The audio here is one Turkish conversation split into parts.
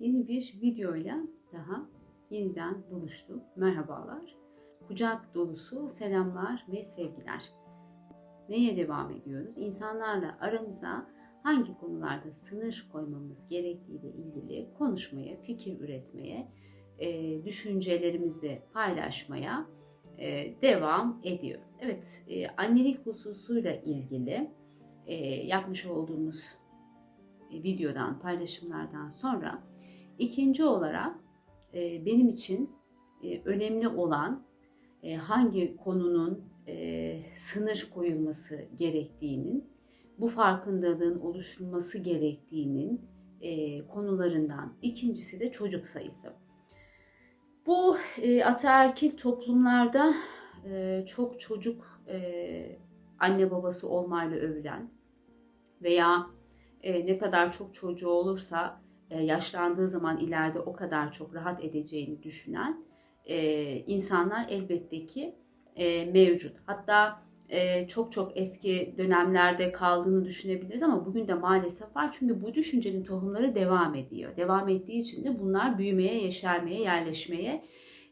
Yeni bir videoyla daha yeniden buluştuk. Merhabalar. Kucak dolusu selamlar ve sevgiler. Neye devam ediyoruz? İnsanlarla aramıza hangi konularda sınır koymamız gerektiğiyle ilgili konuşmaya, fikir üretmeye, e, düşüncelerimizi paylaşmaya e, devam ediyoruz. Evet, e, annelik hususuyla ilgili yapmış olduğumuz videodan, paylaşımlardan sonra ikinci olarak e, benim için e, önemli olan e, hangi konunun e, sınır koyulması gerektiğinin, bu farkındalığın oluşturulması gerektiğinin e, konularından ikincisi de çocuk sayısı. Bu e, ataerkil toplumlarda e, çok çocuk e, anne babası olmayla övülen veya e, ne kadar çok çocuğu olursa yaşlandığı zaman ileride o kadar çok rahat edeceğini düşünen e, insanlar elbette ki e, mevcut. Hatta e, çok çok eski dönemlerde kaldığını düşünebiliriz ama bugün de maalesef var. Çünkü bu düşüncenin tohumları devam ediyor. Devam ettiği için de bunlar büyümeye, yeşermeye, yerleşmeye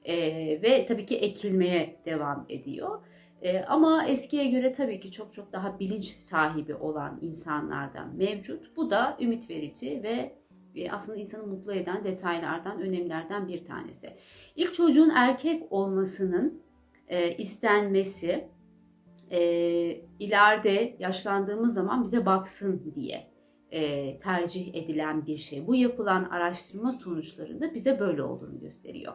e, ve tabii ki ekilmeye devam ediyor. E, ama eskiye göre tabii ki çok çok daha bilinç sahibi olan insanlardan mevcut. Bu da ümit verici ve e, aslında insanı mutlu eden detaylardan, önemlerden bir tanesi. İlk çocuğun erkek olmasının e, istenmesi e, ileride yaşlandığımız zaman bize baksın diye e, tercih edilen bir şey. Bu yapılan araştırma sonuçlarında bize böyle olduğunu gösteriyor.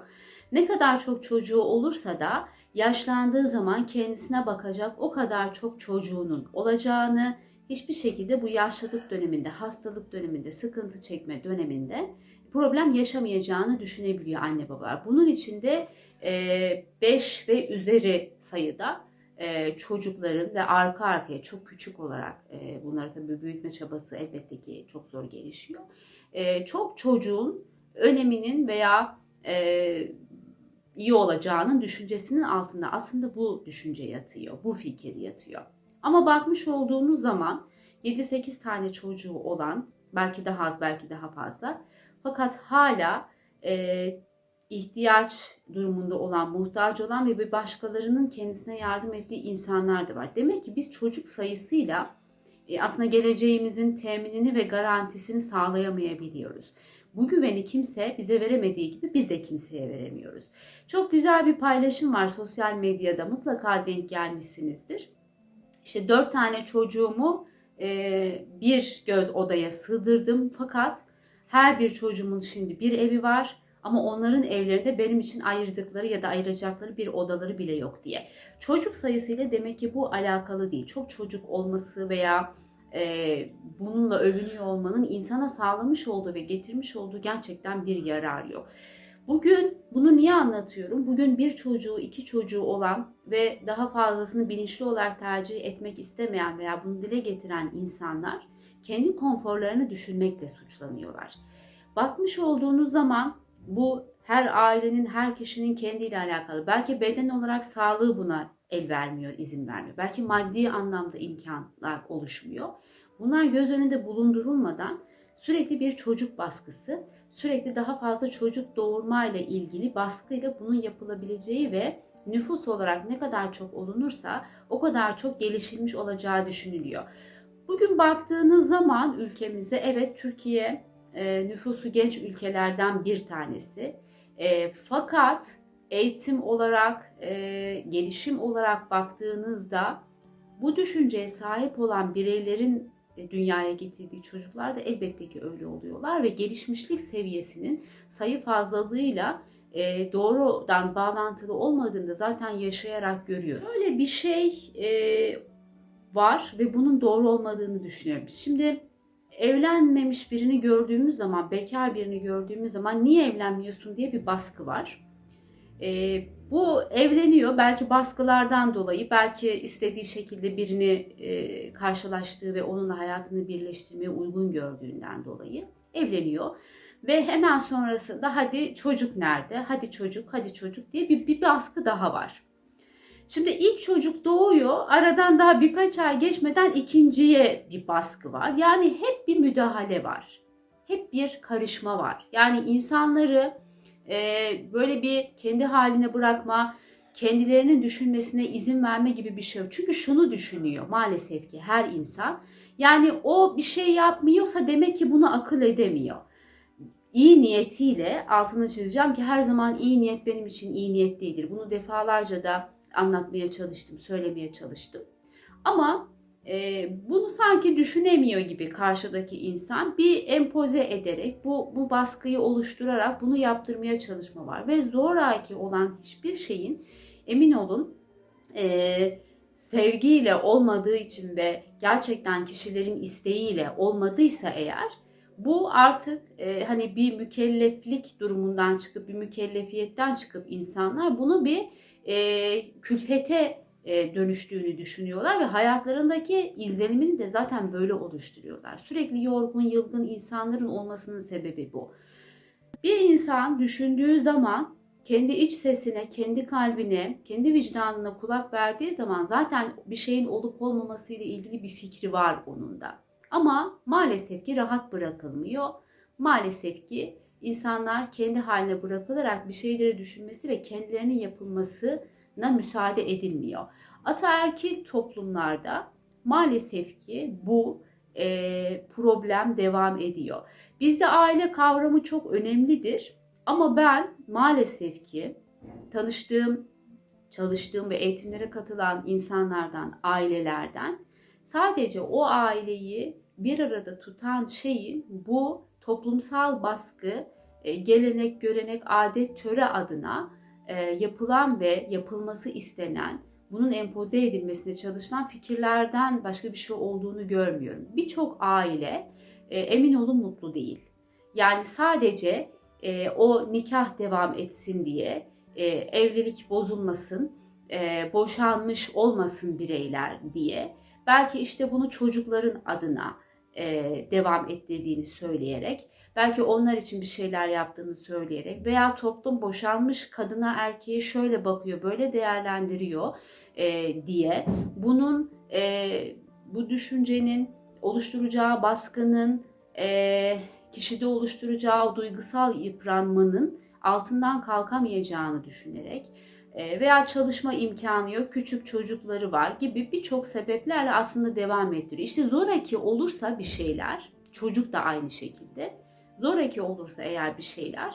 Ne kadar çok çocuğu olursa da yaşlandığı zaman kendisine bakacak o kadar çok çocuğunun olacağını, hiçbir şekilde bu yaşlılık döneminde, hastalık döneminde, sıkıntı çekme döneminde problem yaşamayacağını düşünebiliyor anne babalar. Bunun için de 5 ve üzeri sayıda çocukların ve arka arkaya çok küçük olarak bunları tabii büyütme çabası elbette ki çok zor gelişiyor. Çok çocuğun öneminin veya iyi olacağının düşüncesinin altında aslında bu düşünce yatıyor, bu fikir yatıyor. Ama bakmış olduğunuz zaman 7-8 tane çocuğu olan, belki daha az belki daha fazla fakat hala e, ihtiyaç durumunda olan, muhtaç olan ve bir başkalarının kendisine yardım ettiği insanlar da var. Demek ki biz çocuk sayısıyla e, aslında geleceğimizin teminini ve garantisini sağlayamayabiliyoruz. Bu güveni kimse bize veremediği gibi biz de kimseye veremiyoruz. Çok güzel bir paylaşım var sosyal medyada mutlaka denk gelmişsinizdir. İşte dört tane çocuğumu e, bir göz odaya sığdırdım fakat her bir çocuğumun şimdi bir evi var ama onların evlerinde benim için ayırdıkları ya da ayıracakları bir odaları bile yok diye. Çocuk sayısıyla demek ki bu alakalı değil. Çok çocuk olması veya e, bununla övünüyor olmanın insana sağlamış olduğu ve getirmiş olduğu gerçekten bir yarar yok. Bugün bunu niye anlatıyorum? Bugün bir çocuğu, iki çocuğu olan ve daha fazlasını bilinçli olarak tercih etmek istemeyen veya bunu dile getiren insanlar kendi konforlarını düşünmekle suçlanıyorlar. Bakmış olduğunuz zaman bu her ailenin, her kişinin kendiyle alakalı. Belki beden olarak sağlığı buna el vermiyor, izin vermiyor. Belki maddi anlamda imkanlar oluşmuyor. Bunlar göz önünde bulundurulmadan sürekli bir çocuk baskısı, sürekli daha fazla çocuk doğurmayla ilgili baskıyla bunun yapılabileceği ve nüfus olarak ne kadar çok olunursa o kadar çok gelişilmiş olacağı düşünülüyor. Bugün baktığınız zaman ülkemize evet Türkiye e, nüfusu genç ülkelerden bir tanesi. E, fakat eğitim olarak, e, gelişim olarak baktığınızda bu düşünceye sahip olan bireylerin dünyaya getirdiği çocuklar da elbette ki öyle oluyorlar ve gelişmişlik seviyesinin sayı fazlalığıyla e, doğrudan bağlantılı olmadığını da zaten yaşayarak görüyoruz. Böyle bir şey e, var ve bunun doğru olmadığını düşünüyorum. Şimdi evlenmemiş birini gördüğümüz zaman, bekar birini gördüğümüz zaman niye evlenmiyorsun diye bir baskı var. E, bu evleniyor belki baskılardan dolayı, belki istediği şekilde birini e, karşılaştığı ve onunla hayatını birleştirmeye uygun gördüğünden dolayı evleniyor. Ve hemen sonrasında hadi çocuk nerede, hadi çocuk, hadi çocuk diye bir, bir baskı daha var. Şimdi ilk çocuk doğuyor. Aradan daha birkaç ay geçmeden ikinciye bir baskı var. Yani hep bir müdahale var. hep bir karışma var. Yani insanları e, böyle bir kendi haline bırakma, kendilerinin düşünmesine izin verme gibi bir şey yok. Çünkü şunu düşünüyor maalesef ki her insan. Yani o bir şey yapmıyorsa demek ki bunu akıl edemiyor. İyi niyetiyle altını çizeceğim ki her zaman iyi niyet benim için iyi niyet değildir. Bunu defalarca da anlatmaya çalıştım, söylemeye çalıştım. Ama e, bunu sanki düşünemiyor gibi karşıdaki insan bir empoze ederek bu, bu baskıyı oluşturarak bunu yaptırmaya çalışma var. Ve zoraki olan hiçbir şeyin emin olun e, sevgiyle olmadığı için ve gerçekten kişilerin isteğiyle olmadıysa eğer bu artık e, hani bir mükelleflik durumundan çıkıp bir mükellefiyetten çıkıp insanlar bunu bir e, külfete dönüştüğünü düşünüyorlar ve hayatlarındaki izlenimini de zaten böyle oluşturuyorlar. Sürekli yorgun, yılgın insanların olmasının sebebi bu. Bir insan düşündüğü zaman kendi iç sesine, kendi kalbine, kendi vicdanına kulak verdiği zaman zaten bir şeyin olup olmaması ile ilgili bir fikri var onun da. Ama maalesef ki rahat bırakılmıyor. Maalesef ki insanlar kendi haline bırakılarak bir şeyleri düşünmesi ve kendilerinin yapılmasına müsaade edilmiyor. Ataerkil toplumlarda maalesef ki bu e, problem devam ediyor. Bizde aile kavramı çok önemlidir. Ama ben maalesef ki tanıştığım, çalıştığım ve eğitimlere katılan insanlardan, ailelerden sadece o aileyi bir arada tutan şeyin bu toplumsal baskı, e, gelenek, görenek, adet, töre adına e, yapılan ve yapılması istenen, bunun empoze edilmesine çalışılan fikirlerden başka bir şey olduğunu görmüyorum. Birçok aile e, emin olun mutlu değil. Yani sadece e, o nikah devam etsin diye, e, evlilik bozulmasın, boşanmış olmasın bireyler diye, belki işte bunu çocukların adına devam ettirdiğini söyleyerek, belki onlar için bir şeyler yaptığını söyleyerek veya toplum boşanmış kadına erkeğe şöyle bakıyor, böyle değerlendiriyor e, diye bunun e, bu düşüncenin oluşturacağı baskının e, kişide oluşturacağı duygusal yıpranmanın altından kalkamayacağını düşünerek e, veya çalışma imkanı yok, küçük çocukları var gibi birçok sebeplerle aslında devam ettiriyor. İşte zoraki olursa bir şeyler, çocuk da aynı şekilde, zoraki olursa eğer bir şeyler,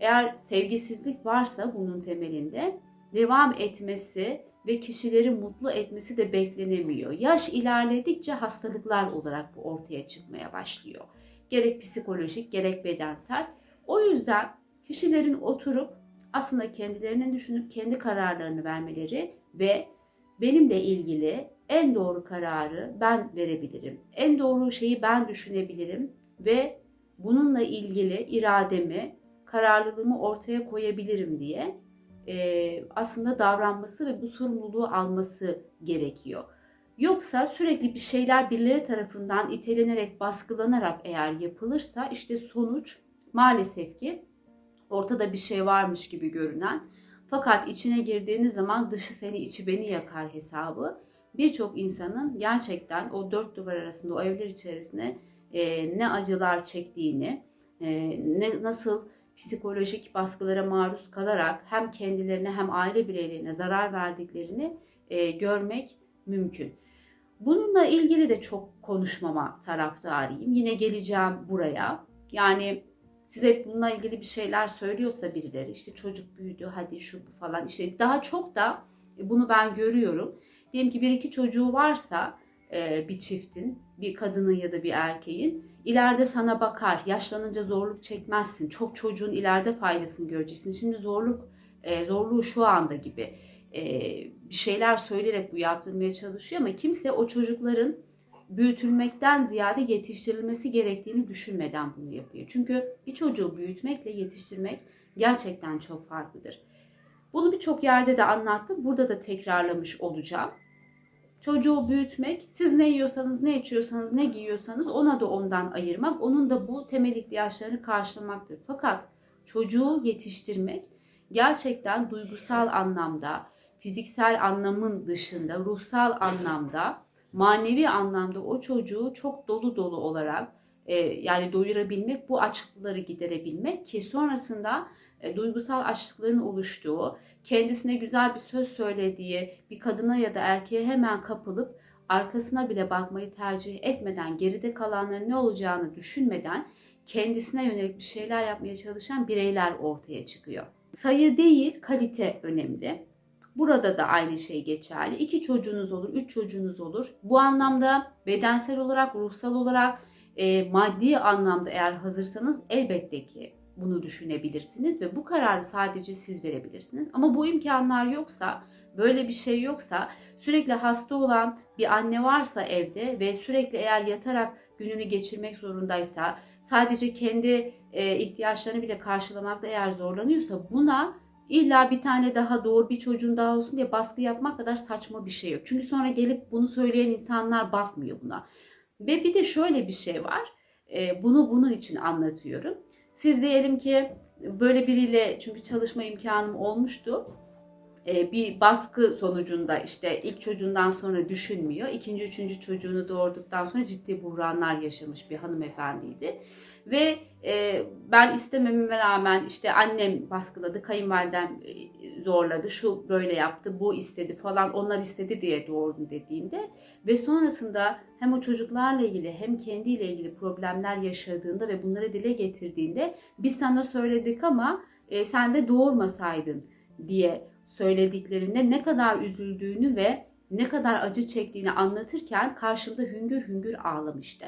eğer sevgisizlik varsa bunun temelinde devam etmesi ve kişileri mutlu etmesi de beklenemiyor. Yaş ilerledikçe hastalıklar olarak bu ortaya çıkmaya başlıyor gerek psikolojik gerek bedensel. O yüzden kişilerin oturup aslında kendilerinin düşünüp kendi kararlarını vermeleri ve benimle ilgili en doğru kararı ben verebilirim. En doğru şeyi ben düşünebilirim ve bununla ilgili irademi, kararlılığımı ortaya koyabilirim diye e, aslında davranması ve bu sorumluluğu alması gerekiyor. Yoksa sürekli bir şeyler birileri tarafından itelenerek, baskılanarak eğer yapılırsa işte sonuç maalesef ki ortada bir şey varmış gibi görünen fakat içine girdiğiniz zaman dışı seni içi beni yakar hesabı birçok insanın gerçekten o dört duvar arasında o evler içerisinde e, ne acılar çektiğini, e, ne nasıl psikolojik baskılara maruz kalarak hem kendilerine hem aile bireylerine zarar verdiklerini e, görmek mümkün. Bununla ilgili de çok konuşmama taraftarıyım. Yine geleceğim buraya. Yani size bununla ilgili bir şeyler söylüyorsa birileri işte çocuk büyüdü hadi şu bu falan işte daha çok da bunu ben görüyorum. Diyelim ki bir iki çocuğu varsa e, bir çiftin, bir kadının ya da bir erkeğin ileride sana bakar. Yaşlanınca zorluk çekmezsin. Çok çocuğun ileride faydasını göreceksin. Şimdi zorluk e, zorluğu şu anda gibi e, bir şeyler söyleyerek bu yaptırmaya çalışıyor ama kimse o çocukların büyütülmekten ziyade yetiştirilmesi gerektiğini düşünmeden bunu yapıyor. Çünkü bir çocuğu büyütmekle yetiştirmek gerçekten çok farklıdır. Bunu birçok yerde de anlattım. Burada da tekrarlamış olacağım. Çocuğu büyütmek, siz ne yiyorsanız, ne içiyorsanız, ne giyiyorsanız ona da ondan ayırmak, onun da bu temel ihtiyaçlarını karşılamaktır. Fakat çocuğu yetiştirmek gerçekten duygusal anlamda, fiziksel anlamın dışında ruhsal anlamda, manevi anlamda o çocuğu çok dolu dolu olarak e, yani doyurabilmek, bu açlıkları giderebilmek ki sonrasında e, duygusal açlıkların oluştuğu, kendisine güzel bir söz söylediği bir kadına ya da erkeğe hemen kapılıp arkasına bile bakmayı tercih etmeden, geride kalanların ne olacağını düşünmeden kendisine yönelik bir şeyler yapmaya çalışan bireyler ortaya çıkıyor. Sayı değil, kalite önemli. Burada da aynı şey geçerli. İki çocuğunuz olur, üç çocuğunuz olur. Bu anlamda bedensel olarak, ruhsal olarak, e, maddi anlamda eğer hazırsanız elbette ki bunu düşünebilirsiniz ve bu kararı sadece siz verebilirsiniz. Ama bu imkanlar yoksa, böyle bir şey yoksa, sürekli hasta olan bir anne varsa evde ve sürekli eğer yatarak gününü geçirmek zorundaysa, sadece kendi e, ihtiyaçlarını bile karşılamakta eğer zorlanıyorsa buna illa bir tane daha doğur, bir çocuğun daha olsun diye baskı yapmak kadar saçma bir şey yok. Çünkü sonra gelip bunu söyleyen insanlar bakmıyor buna. Ve bir de şöyle bir şey var. E, bunu bunun için anlatıyorum. Siz diyelim ki böyle biriyle çünkü çalışma imkanım olmuştu. E, bir baskı sonucunda işte ilk çocuğundan sonra düşünmüyor. ikinci, üçüncü çocuğunu doğurduktan sonra ciddi buhranlar yaşamış bir hanımefendiydi. Ve e, ben istemememe rağmen işte annem baskıladı, kayınvalidem e, zorladı, şu böyle yaptı, bu istedi falan, onlar istedi diye doğurdum dediğinde ve sonrasında hem o çocuklarla ilgili hem kendiyle ilgili problemler yaşadığında ve bunları dile getirdiğinde biz sana söyledik ama e, sen de doğurmasaydın diye söylediklerinde ne kadar üzüldüğünü ve ne kadar acı çektiğini anlatırken karşımda hüngür hüngür ağlamıştı.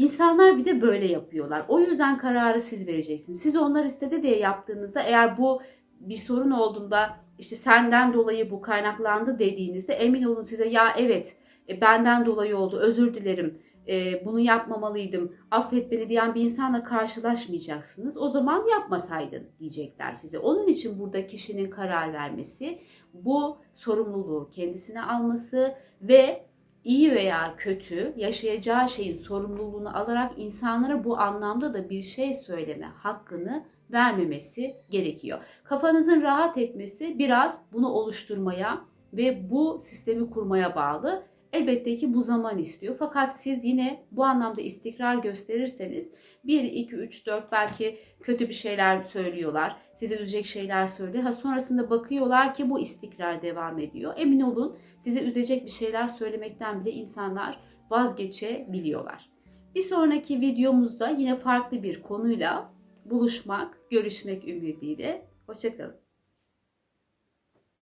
İnsanlar bir de böyle yapıyorlar. O yüzden kararı siz vereceksiniz. Siz onlar istedi diye yaptığınızda eğer bu bir sorun olduğunda işte senden dolayı bu kaynaklandı dediğinizde emin olun size ya evet e, benden dolayı oldu özür dilerim e, bunu yapmamalıydım affet beni diyen bir insanla karşılaşmayacaksınız. O zaman yapmasaydın diyecekler size. Onun için burada kişinin karar vermesi bu sorumluluğu kendisine alması ve iyi veya kötü yaşayacağı şeyin sorumluluğunu alarak insanlara bu anlamda da bir şey söyleme hakkını vermemesi gerekiyor. Kafanızın rahat etmesi biraz bunu oluşturmaya ve bu sistemi kurmaya bağlı. Elbette ki bu zaman istiyor. Fakat siz yine bu anlamda istikrar gösterirseniz 1, 2, 3, 4 belki kötü bir şeyler söylüyorlar. Sizi üzecek şeyler söylüyor. Ha sonrasında bakıyorlar ki bu istikrar devam ediyor. Emin olun sizi üzecek bir şeyler söylemekten bile insanlar vazgeçebiliyorlar. Bir sonraki videomuzda yine farklı bir konuyla buluşmak, görüşmek ümidiyle. Hoşçakalın.